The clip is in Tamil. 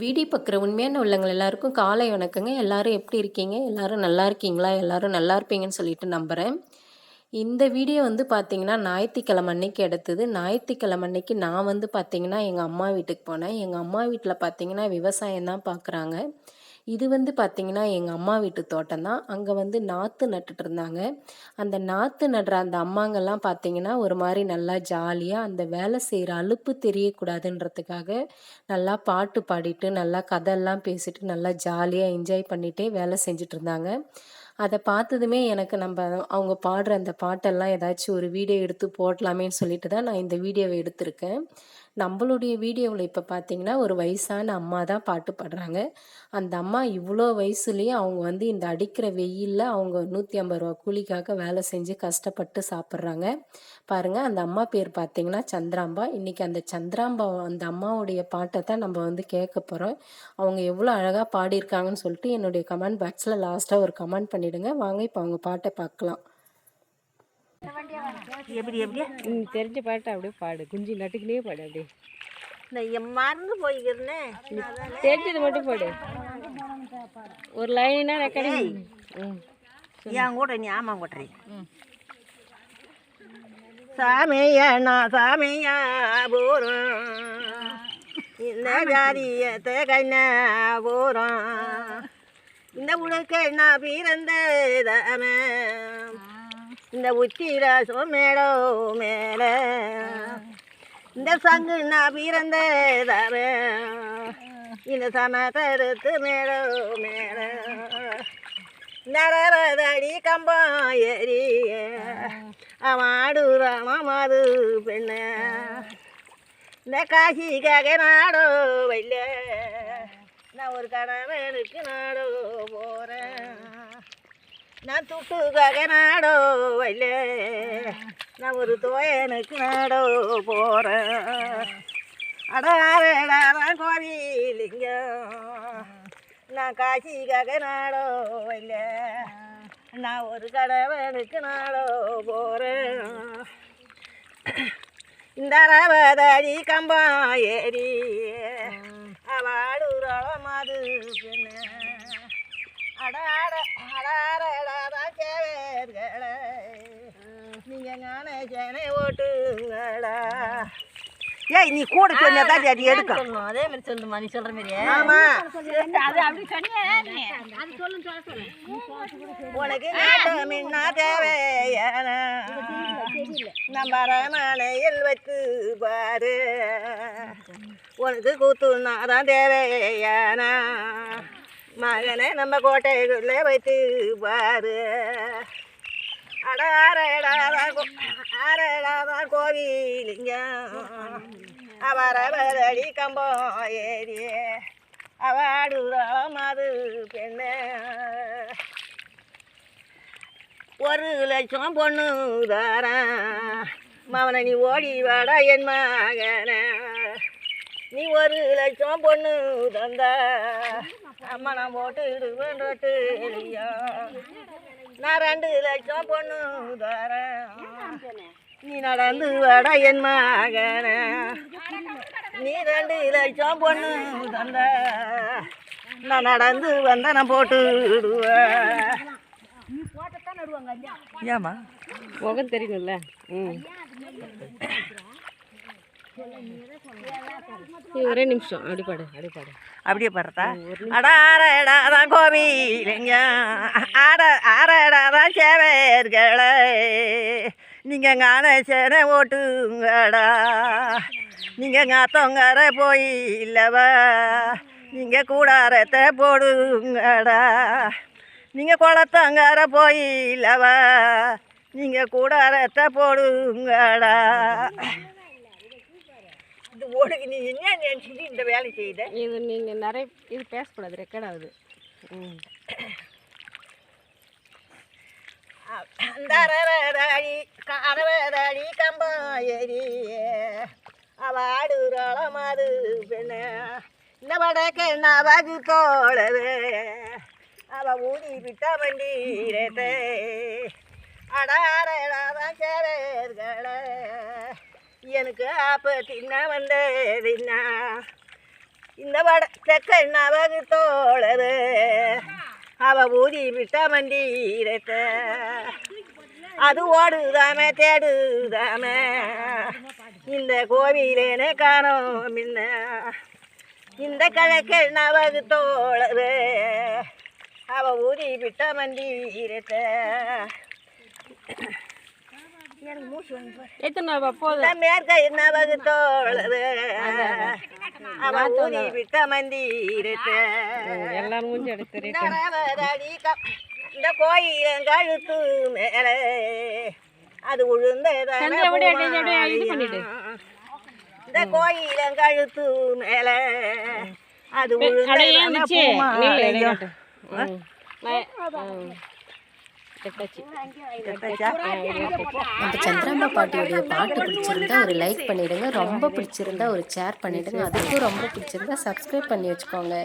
வீடியோ பார்க்குற உண்மையான உள்ளங்கள் எல்லாருக்கும் காலை வணக்கங்க. எல்லாரும் எப்படி இருக்கீங்க? எல்லாரும் நல்லா இருக்கீங்களா? எல்லாரும் நல்லா இருப்பீங்கன்னு சொல்லிட்டு நம்புகிறேன் இந்த வீடியோ வந்து பார்த்தீங்கன்னா ஞாயிற்றுக்கிழமை அன்னைக்கு எடுத்தது. ஞாயிற்றுக்கிழமை அன்னைக்கு நான் வந்து பார்த்தீங்கன்னா எங்கள் அம்மா வீட்டுக்கு போனேன். எங்கள் அம்மா வீட்டில் பார்த்தீங்கன்னா விவசாயம் தான் பார்க்குறாங்க இது வந்து பார்த்திங்கன்னா எங்கள் அம்மா வீட்டு தோட்டம் தான். அங்கே வந்து நாற்று நட்டுட்டு இருந்தாங்க. அந்த நாற்று நடுற அந்த அம்மாங்கெல்லாம் பார்த்திங்கன்னா ஒரு மாதிரி நல்லா ஜாலியாக அந்த வேலை செய்கிற அலுப்பு தெரியக்கூடாதுன்றதுக்காக நல்லா பாட்டு பாடிட்டு நல்லா கதையெல்லாம் பேசிட்டு நல்லா ஜாலியாக என்ஜாய் பண்ணிகிட்டே வேலை செஞ்சுட்டு இருந்தாங்க. அதை பார்த்ததுமே எனக்கு நம்ம அவங்க பாடுற அந்த பாட்டெல்லாம் ஏதாச்சும் ஒரு வீடியோ எடுத்து போடலாமேன்னு சொல்லிட்டு தான் நான் இந்த வீடியோவை எடுத்திருக்கேன். நம்மளுடைய வீடியோவில் இப்போ பார்த்தீங்கன்னா ஒரு வயசான அம்மா தான் பாட்டு பாடுறாங்க. அந்த அம்மா இவ்வளோ வயசுலேயும் அவங்க வந்து இந்த அடிக்கிற வெயிலில் அவங்க நூற்றி ஐம்பது ரூபா கூலிக்காக வேலை செஞ்சு கஷ்டப்பட்டு சாப்பிட்றாங்க. பாருங்கள் அந்த அம்மா பேர் பார்த்தீங்கன்னா சந்திராம்பா. இன்றைக்கி அந்த சந்திராம்பா அந்த அம்மாவுடைய பாட்டை தான் நம்ம வந்து கேட்க போகிறோம் அவங்க எவ்வளோ அழகாக பாடியிருக்காங்கன்னு சொல்லிட்டு என்னுடைய கமெண்ட் பாக்ஸில் லாஸ்ட்டாக ஒரு கமெண்ட் பண்ணிவிடுங்க வாங்க இப்போ அவங்க பாட்டை பார்க்கலாம். எப்படி எப்படி? ம் தெரிஞ்ச பாட்டு அப்படியே பாடு. குஞ்சு நட்டுக்கினே பாடு அப்படியே. இந்த எம் மறந்து போய்க்கிறனே. தெரிஞ்சது மட்டும் பாடு. ஒரு லைனா ரெக்கார்டிங் ம் என் கூட நீ ஆமா கொட்டுறீ. சாமியா நான் சாமியா போறோம். இந்த ஜாதியத்தை கண்ண போறோம். இந்த உனக்கு நான் பிறந்ததாமே. இந்த உச்சிராசம் மேடோ மேல. இந்த சங்கு நான் பிறந்ததாமே இந்த சமத்தடுத்து மேடோ மேல. நரவதடி கம்பம் ஏறி. மாடுறான மாது பெண்ண. இந்த காசிக்காக நாடோ வைல நான் ஒரு கணவனுக்கு நாடோ போகிறேன் நான் துட்டுக்காக நாடோ வைல நான் ஒரு தோயனுக்கு நாடோ போகிறேன் அடாரடாதான் கோவிலிங்க நான் காசிக்காக நாடோ வைல நான் ஒரு கடவனுக்கு நாடோ போகிறேன் இந்த ரவதடி கம்பம் ஏறி. அவளுறோம் அது பின்ன ஏய் நீ கூட சொன்னதான் அது எடுக்கும் அதே மாதிரி சொல்லுமா நீ சொல்ற மாதிரி ஆமா. அது அப்படி சொன்னியே உனக்கு நாட்டம் என்ன தேவையான. நம்ம அரமனையில் வைத்து பாரு. உனக்கு கூத்துனா தான் தேவையான. மகனை நம்ம கோட்டைக்குள்ளே வைத்து பாரு அட ஆரடாதான் ஆரடாதான் கோவிலிங்க அவரவரடி கம்பம் ஏறி அவாடுறோம் அது பெண்ணு. ஒரு லட்சம் பொண்ணு தாரன் மவனை நீ ஓடி வாடா என் மகன. நீ ஒரு லட்சம் பொண்ணு தந்தா. அம்மா நான் போட்டு இடுவேன் ரொட்டு இல்லையா நான் ரெண்டு லட்சம் பொண்ணு தரேன். நீ நடந்து வாடா என் மகன. நீ ரெண்டு லட்சம் பொண்ணு தந்த. நான் நடந்து வந்த நான் போட்டு விடுவேன் ஏமா முகம் தெரியணும்ல ம். ஒரே நிமிஷம். அப்படி பாடு அப்படி பாடு. அப்படியே பாடுறதா? அடாரடாதான் கோவிலிங்க. ஆட ஆரடாதான் சேவையர்களே. நீங்கள் காணேசனை ஓட்டுங்கடா. நீங்கள் காத்தோங்கர போய் இல்லவா. நீங்கள் கூடாரத்தை போடுங்கடா. நீங்கள் குளத்தங்கர போய் இல்லவா. நீங்கள் கூடாரத்தை போடுங்கடா. ஓடுக்கு நீ என்ன நினச்சிட்டு இந்த வேலை செய்த? இது நீங்கள் நிறைய இது பேசக்கூடாது ரெக்கார்ட் ஆகுது. ம். அந்தரவதடி கரவதடி கம்பம் ஏறி அவ ஆடுறாளம் அது பெண்ணு. இந்த வடக்கு நவகு தோழது அவ ஊதி விட்ட வண்டீரத்தை அடாரடாதான் சேரர்களே எனக்கு அப்ப வந்ததுன்னா இந்த வட தெக்க நவகு தோழது அவ ஊதி விட்ட மண்டீரத்த அது ஓடுதாமே தேடுதாமே. இந்த கோவிலேனே காணோம் என்ன? இந்த கிழக்கு நவகு தோழது அவ ஊதி விட்ட மண்டீரத்த எனக்கு மூச்சு வாங்கி பாரு எத்தனை போதும் மேற்க தோழது அவ ஊதி விட்ட மண்டீரத்த எல்லாரும் மூஞ்சி எடுத்து இந்த ரவதடி க- இந்த கோயிலன் கழுத்து மேலே. அது உழுந்ததான. இந்த கழுத்து மேலே. அது உழுந்ததான அந்த சந்திராம்பா பாட்டியோடைய பாட்டு பிடிச்சிருந்தா ஒரு லைக் பண்ணிடுங்க. ரொம்ப பிடிச்சிருந்தா ஒரு ஷேர் பண்ணிடுங்க. அதுக்கும் ரொம்ப பிடிச்சிருந்தா சப்ஸ்கிரைப் பண்ணி வச்சுக்கோங்க.